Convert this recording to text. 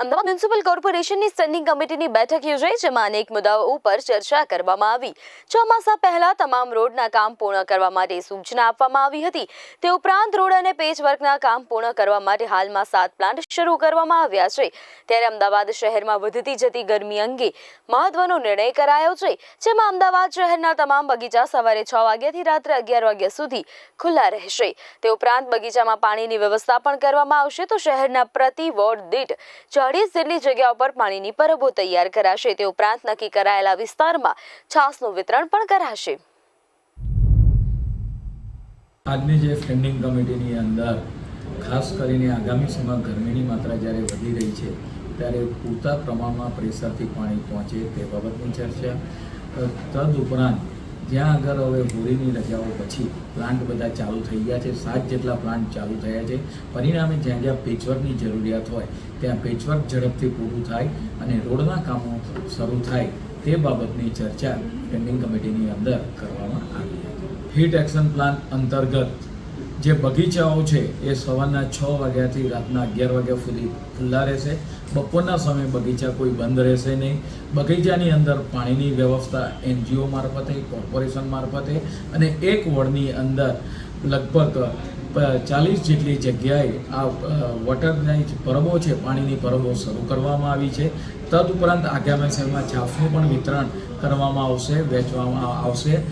Ahmedabad municipal કોર્પોરેશનની standing કમિટીની બેઠક યોજાઈ, જેમાં અનેક મુદ્દાઓ ઉપર ચર્ચા કરવામાં આવી. ચોમાસા પહેલા તમામ રોડના કામ પૂર્ણ કરવા માટે સૂચના આપવામાં આવી હતી. તે ઉપરાંત રોડ અને પેચવર્કના કામ પૂર્ણ કરવા માટે હાલમાં સાત પ્લાન્ટ શરૂ કરવામાં આવ્યા છે. ત્યારે અમદાવાદ શહેરમાં વધતી જતી ગરમી અંગે મહત્વનો નિર્ણય કરાયો છે, જેમાં અમદાવાદ શહેરના તમામ બગીચા સવારે છ વાગ્યાથી રાત્રે અગિયાર વાગ્યા સુધી ખુલ્લા રહેશે. તે ઉપરાંત બગીચામાં પાણીની વ્યવસ્થા પણ કરવામાં આવશે. તો શહેરના પ્રતિ વોર્ડ દીઠ ચાળીસ જેટલી જગ્યાઓ પર પાણીની પરબો તૈયાર કરાશે. તે ઉપરાંત નક્કી કરાયેલા વિસ્તારમાં છાસનું વિતરણ પણ કરાશે. આજની જે સ્ટેન્ડિંગ કમિટીની અંદર ખાસ કરીને આગામી સમયમાં ગરમીની માત્રા જ્યારે વધી રહી છે, ત્યારે પૂરતા પ્રમાણમાં પ્રેશરથી પાણી પહોંચે તે બાબતની ચર્ચા. તદ ઉપરાંત જ્યાં આગળ હવે હોળીની રજાઓ પછી પ્લાન્ટ બધા ચાલુ થઈ ગયા છે. સાત જેટલા પ્લાન્ટ ચાલુ થયા છે. પરિણામે જ્યાં જ્યાં પેચવર્કની જરૂરિયાત હોય, ત્યાં પેચવર્ક ઝડપથી પૂરું થાય અને રોડના કામો શરૂ થાય તે બાબતની ચર્ચા પેન્ડિંગ કમિટીની અંદર કરવામાં આવી. હતી હીટ એક્શન પ્લાન અંતર્ગત જે બગીચાઓ છે, એ સવારના છ વાગ્યાથી રાતના અગિયાર વાગ્યા સુધી ખુલ્લા રહેશે. બપોરના સમયે બગીચા કોઈ બંધ રહેશે નહીં. બગીચાની અંદર પાણીની વ્યવસ્થા એનજીઓ મારફતે, કોર્પોરેશન મારફતે અને એક વોર્ડની અંદર લગભગ ચાલીસ જેટલી જગ્યાએ આ વોટરની પરબો છે, પાણીની પરબો શરૂ કરવામાં આવી છે. તદ ઉપરાંત આગામી સમયમાં છાફનું પણ વિતરણ કરવામાં આવશે, વેચવામાં આવશે.